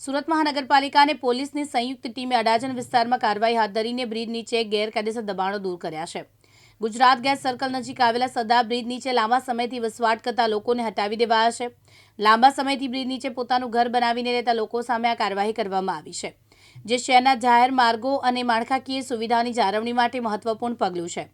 સુરત મહાનગરપાલિકા અને પોલીસની સંયુક્ત ટીમે અડાજણ વિસ્તારમાં કાર્યવાહી હાથ ધરીને બ્રિજ નીચે ગેરકાયદેસર દબાણો દૂર કર્યા છે. ગુજરાત ગેસ સર્કલ નજીક આવેલા સદા બ્રિજ નીચે લાંબા સમયથી વસવાટ કરતા લોકોને હટાવી દેવાયા છે. લાંબા સમયથી બ્રિજ નીચે પોતાનું ઘર બનાવીને રહેતા લોકો સામે આ કાર્યવાહી કરવામાં આવી છે, જે શહેરના જાહેર માર્ગો અને માળખાકીય સુવિધાની જાળવણી માટે મહત્વપૂર્ણ પગલું છે.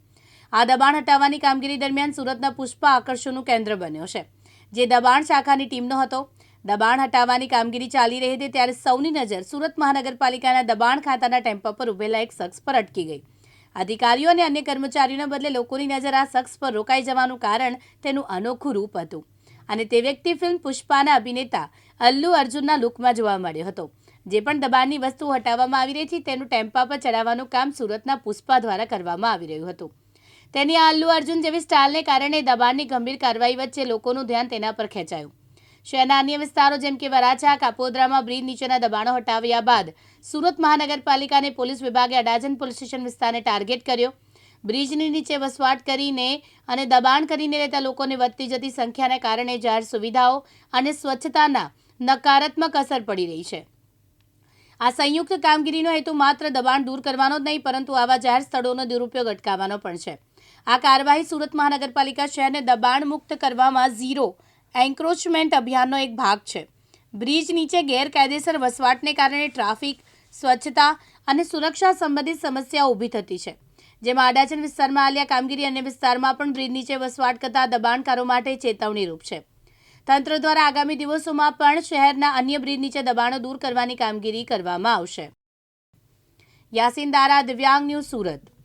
આ દબાણ હટાવવાની કામગીરી દરમિયાન સુરતના પુષ્પા આકર્ષણનું કેન્દ્ર બન્યો છે, જે દબાણ શાખાની ટીમનો હતો. દબાણ હટાવવાની કામગીરી ચાલી રહી હતી ત્યારે સૌની નજર સુરત મહાનગરપાલિકાના દબાણ ખાતાના ટેમ્પા પર ઉભેલા એક શખ્સ પર અટકી ગઈ. અધિકારીઓ અને અન્ય કર્મચારીઓના બદલે લોકોની નજર આ શખ્સ પર રોકાઈ જવાનું કારણ તેનું અનોખું રૂપ હતું અને તે વ્યક્તિ ફિલ્મ પુષ્પાના અભિનેતા અલ્લુ અર્જુનના લુકમાં જોવા મળ્યો હતો. જે પણ દબાણની વસ્તુ હટાવવામાં આવી રહી છે તેનું ટેમ્પા પર ચડાવવાનું કામ સુરતના પુષ્પા દ્વારા કરવામાં આવી રહ્યું હતું. તેની આ અલ્લુ અર્જુન જેવી સ્ટાઇલને કારણે દબાણની ગંભીર કાર્યવાહી વચ્ચે લોકોનું ધ્યાન તેના પર ખેંચાયું. શહેરના અન્ય વિસ્તારો જેમ કે વરાછા, કાપોદ્રામાં બ્રિજ નીચેના દબાણો હટાવ્યા બાદ સુરત મહાનગરપાલિકાને પોલીસ વિભાગે અડાજણ પોલીસ સ્ટેશન વિસ્તારને ટાર્ગેટ કર્યો. બ્રિજની નીચે વસવાટ કરીને અને દબાણ કરીને રહેતા લોકોને વધતી જતી સંખ્યાને કારણે જાહેર સુવિધાઓ અને સ્વચ્છતાના નકારાત્મક અસર પડી રહી છે. આ સંયુક્ત કામગીરીનો હેતુ માત્ર દબાણ દૂર કરવાનો જ નહીં, પરંતુ આવા જાહેર સ્થળોનો દુરુપયોગ અટકાવવાનો પણ છે. આ કાર્યવાહી સુરત મહાનગરપાલિકા શહેરને દબાણ મુક્ત કરવામાં ઝીરો એન્ક્રોચમેન્ટ અભિયાનનો એક ભાગ છે. બ્રિજ નીચે ગેરકાયદેસર વસવાટને કારણે ટ્રાફિક, સ્વચ્છતા અને સુરક્ષા સંબંધિત સમસ્યા ઊભી થતી છે. જેમાં આડાચન વિસ્તારમાં આલિયા કામગીરી અન્ય વિસ્તારમાં પણ બ્રિજ નીચે વસવાટ કરતા દબાણકારો માટે ચેતવણીરૂપ છે. તંત્ર દ્વારા આગામી દિવસોમાં પણ શહેરના અન્ય બ્રિજ નીચે દબાણો દૂર કરવાની કામગીરી કરવામાં આવશે. યાસીન દારા, દિવ્યાંગ ન્યૂઝ સુરત.